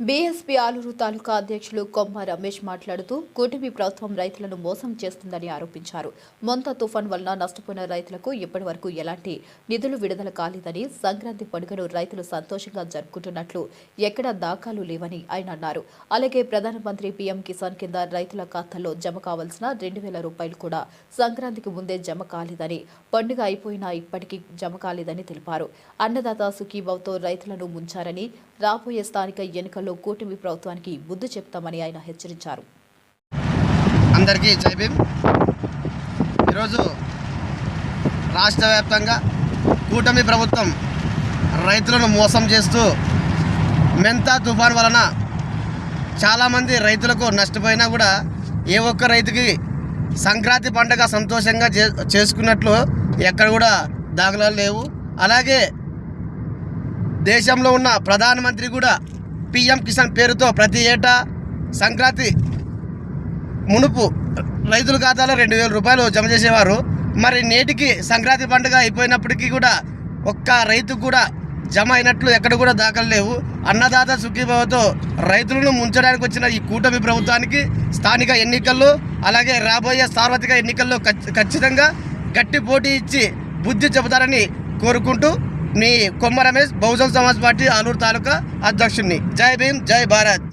BSP Aluru తాలూకా అధ్యక్షులు కొమ్మ రమేష్ మాట్లాడుతూ కూటమి ప్రభుత్వం రైతులను మోసం చేస్తుందని ఆరోపించారు. మొంత తుఫాన్ వలన నష్టపోయిన రైతులకు ఇప్పటి వరకు ఎలాంటి నిధులు విడుదల కాలేదని సంక్రాంతి పండుగను రైతులు సంతోషంగా జరుపుకుంటున్నట్లు ఎక్కడా దాఖలు లేవని ఆయన అన్నారు. అలాగే ప్రధానమంత్రి పీఎం కిసాన్ కింద రైతుల ఖాతాల్లో జమ కావాల్సిన రెండు వేల రూపాయలు కూడా సంక్రాంతికి ముందే జమ కాలేదని పండుగ అయిపోయినా ఇప్పటికీ జమ కాలేదని తెలిపారు. అన్నదాత సుఖీభావ్తో రైతులను ముంచారని రాబోయే స్థానిక ఎన్నికలు ఎన్నికల్లో కూటమి ప్రభుత్వానికి బుద్ధి చెప్తామని ఆయన హెచ్చరించారు. అందరికీ జై ఈరోజు రాష్ట్ర వ్యాప్తంగా కూటమి ప్రభుత్వం రైతులను మోసం చేస్తూ మెంతా తుఫాన్ వలన చాలామంది రైతులకు నష్టపోయినా కూడా ఏ ఒక్క రైతుకి సంక్రాంతి పండుగ సంతోషంగా చే చేసుకున్నట్లు ఎక్కడ కూడా దాఖలాలు లేవు. అలాగే దేశంలో ఉన్న ప్రధానమంత్రి కూడా పిఎం కిసాన్ పేరుతో ప్రతి ఏటా సంక్రాంతి మునుపు రైతుల ఖాతాలో రెండు వేల రూపాయలు జమ చేసేవారు. మరి నేటికి సంక్రాంతి పండుగ అయిపోయినప్పటికీ కూడా ఒక్క రైతు కూడా జమ అయినట్లు ఎక్కడ కూడా దాఖలు లేవు. అన్నదాత సుఖీభావతో రైతులను ముంచడానికి వచ్చిన ఈ కూటమి ప్రభుత్వానికి స్థానిక ఎన్నికల్లో అలాగే రాబోయే సార్వత్రిక ఎన్నికల్లో ఖచ్చితంగా గట్టి పోటీ ఇచ్చి బుద్ధి చెబుతారని కోరుకుంటూ మీ కొమ్మ రమేష్ బహుజన్ సమాజ్ పార్టీ ఆలూరు తాలూకా అధ్యక్షుడిని జై భీమ్ జై భారత్.